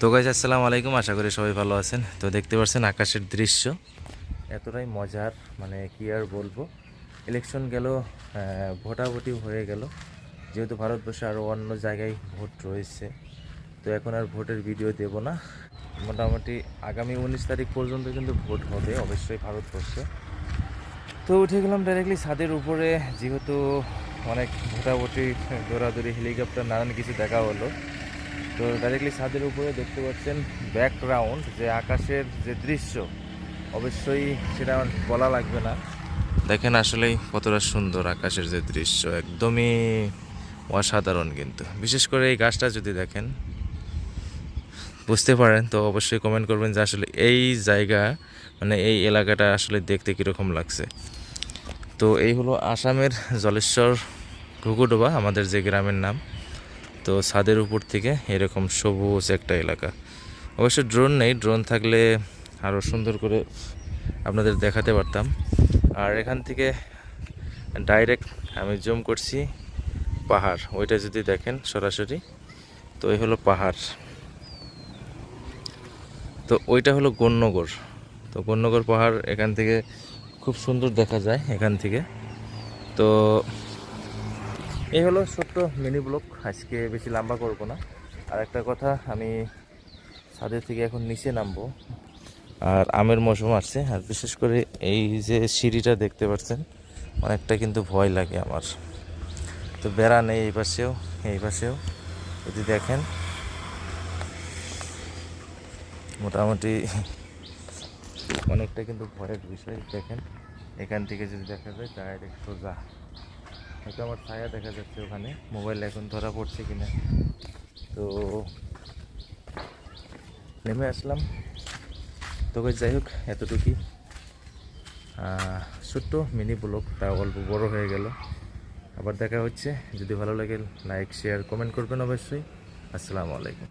তো গাইজ আসসালামু আলাইকুম, আশা করি সবাই ভালো আছেন। তো দেখতে পাচ্ছেন আকাশের দৃশ্য। এতটাই মজার মানে কি আর বলব। ইলেকশন গেল ভোটাভুটি হয়ে গেল। যেহেতু ভারতবর্ষে আরও অন্য জায়গায় ভোট রয়েছে, তো এখন আর ভোটের ভিডিও দেব না। মোটামুটি আগামী উনিশ তারিখ পর্যন্ত কিন্তু ভোট হবে, অবশ্যই ভারতবর্ষে। তো উঠে গেলাম ডাইরেক্টলি ছাদের উপরে। যেহেতু অনেক ভোটাভুটি, দৌড়াদৌড়ি হেলিকপ্টার নানান কিছু দেখা হলো। তো ডাইরেক্টলি ছাদের উপরে দেখতে পাচ্ছেন ব্যাকগ্রাউন্ড যে আকাশের যে দৃশ্য, অবশ্যই সেটা বলা লাগবে না। দেখেন আসলেই কতটা সুন্দর আকাশের যে দৃশ্য, একদমই অসাধারণ কিন্তু। বিশেষ করে এই গাছটা যদি দেখেন, বুঝতে পারেন, তো অবশ্যই কমেন্ট করবেন যে আসলে এই জায়গা মানে এই এলাকাটা আসলে দেখতে কীরকম লাগছে। তো এই হলো আসামের জলেশ্বর ঘুঘুডোবা, আমাদের যে গ্রামের নাম। তো ছাদের উপর থেকে এরকম সবুজ একটা এলাকা। অবশ্য ড্রোন নেই ড্রোন থাকলে আরও সুন্দর করে আপনাদের দেখাতে পারতাম। আর এখান থেকে ডাইরেক্ট আমি জুম করছি পাহাড়, ওইটা যদি দেখেন সরাসরি, তো এই হলো পাহাড়। তো ওইটা হলো গণ্যগর তো গণ্যগর পাহাড় এখান থেকে খুব সুন্দর দেখা যায় এখান থেকে। তো এই হলো ছোট্ট মিনি ব্লক আজকে বেশি লম্বা করব না। আর একটা কথা, আমি ছাদের থেকে এখন নিচে নামবো। আর আমের মৌসুম আসছে। আর বিশেষ করে এই যে সিঁড়িটা দেখতে পাচ্ছেন, অনেকটা কিন্তু ভয় লাগে আমার। তো বেড়া নেই এই পাশেও এই পাশেও। যদি দেখেন, মোটামুটি অনেকটা কিন্তু ভয়ের বিষয়। দেখেন, এখান থেকে যদি দেখা যায় ডাইরেক্ট সোজা। হয়তো আমার ছায়া দেখা যাচ্ছে ওখানে। মোবাইল এখন ধরা পড়ছে কিনা। তো নেমে আসলাম। তবে যাই হোক, এতটুকুই। ছোট্ট মিনি ব্লক তা অল্প বড় হয়ে গেল। আবার দেখা হচ্ছে। যদি ভালো লাগে, লাইক, শেয়ার, কমেন্ট করবেন অবশ্যই। আসসালামু আলাইকুম।